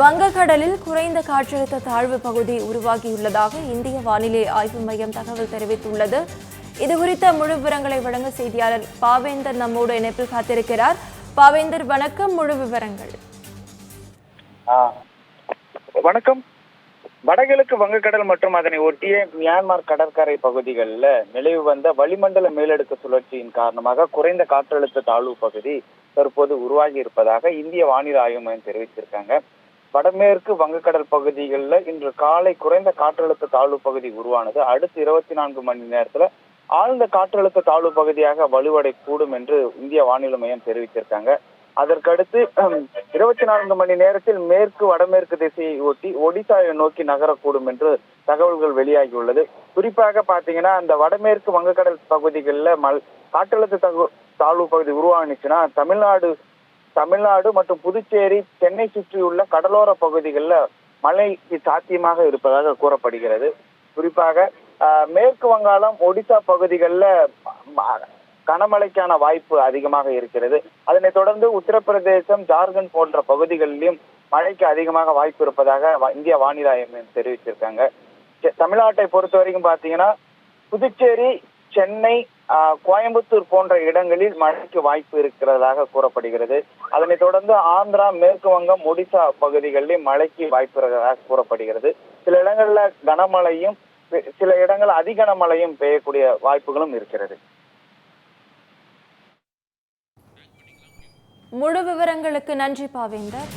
வங்கக்கடலில் குறைந்த காற்றழுத்த தாழ்வு பகுதி உருவாகியுள்ளதாக இந்திய வானிலை ஆய்வு மையம் தகவல் தெரிவித்துள்ளது. இது குறித்த முழு விவரங்களை வழங்க செய்தியாளர் பாவேந்தர் நம்மோடு இணைப்பில் காத்திருக்கிறார். பாவேந்தர் வணக்கம். முழு விவரங்கள். வணக்கம். வடகிழக்கு வங்கக்கடல் மற்றும் அதனை ஒட்டிய மியான்மர் கடற்கரை பகுதிகளில் நிலவு வந்த வளிமண்டல மேலடுக்கு சுழற்சியின் காரணமாக குறைந்த காற்றழுத்த தாழ்வு பகுதி தற்போது உருவாகி இருப்பதாக இந்திய வானிலை ஆய்வு மையம் தெரிவித்திருக்காங்க. வடமேற்கு வங்கக்கடல் பகுதிகளில் இன்று காலை குறைந்த காற்றழுத்த தாழ்வு பகுதி உருவானது. அடுத்த இருபத்தி நான்கு மணி நேரத்துல ஆழ்ந்த காற்றழுத்த தாழ்வு பகுதியாக வலுவடை கூடும் என்று இந்திய வானிலை மையம் தெரிவிச்சிருக்காங்க அதற்கடுத்து இருபத்தி நான்கு மணி நேரத்தில் மேற்கு வடமேற்கு திசையை ஒட்டி ஒடிசாவை நோக்கி நகரக்கூடும் என்று தகவல்கள் வெளியாகியுள்ளது. குறிப்பாக பாத்தீங்கன்னா அந்த வடமேற்கு வங்கக்கடல் பகுதிகளில் மல் காற்றழுத்த தகு தாழ்வு பகுதி உருவானுச்சுன்னா தமிழ்நாடு தமிழ்நாடு மற்றும் புதுச்சேரி சென்னை சுற்றியுள்ள கடலோர பகுதிகளில் மழைக்கு சாத்தியமாக இருப்பதாக கூறப்படுகிறது. குறிப்பாக மேற்கு வங்காளம் ஒடிசா பகுதிகளில் கனமழைக்கான வாய்ப்பு அதிகமாக இருக்கிறது. அதனைத் தொடர்ந்து உத்தரப்பிரதேசம் ஜார்க்கண்ட் போன்ற பகுதிகளிலும் மழைக்கு அதிகமாக வாய்ப்பு இருப்பதாக வ- இந்திய வானிலை ஆய்வு தெரிவிச்சிருக்காங்க. தமிழ்நாட்டை பொறுத்த வரைக்கும் பாத்தீங்கன்னா புதுச்சேரி சென்னை ஆஹ், கோயம்புத்தூர் போன்ற இடங்களில் மழைக்கு வாய்ப்பு இருக்கிறதாக கூறப்படுகிறது. அதனைத் தொடர்ந்து ஆந்திரா மேற்கு வங்கம் ஒடிசா பகுதிகளில் மழைக்கு வாய்ப்பு இருக்கிறதாக கூறப்படுகிறது. சில இடங்கள்ல கனமழையும் சில இடங்கள் அதிகனமழையும் பெய்யக்கூடிய வாய்ப்புகளும் இருக்கிறது. முழு விவரங்களுக்கு நன்றி பாவேந்தர்.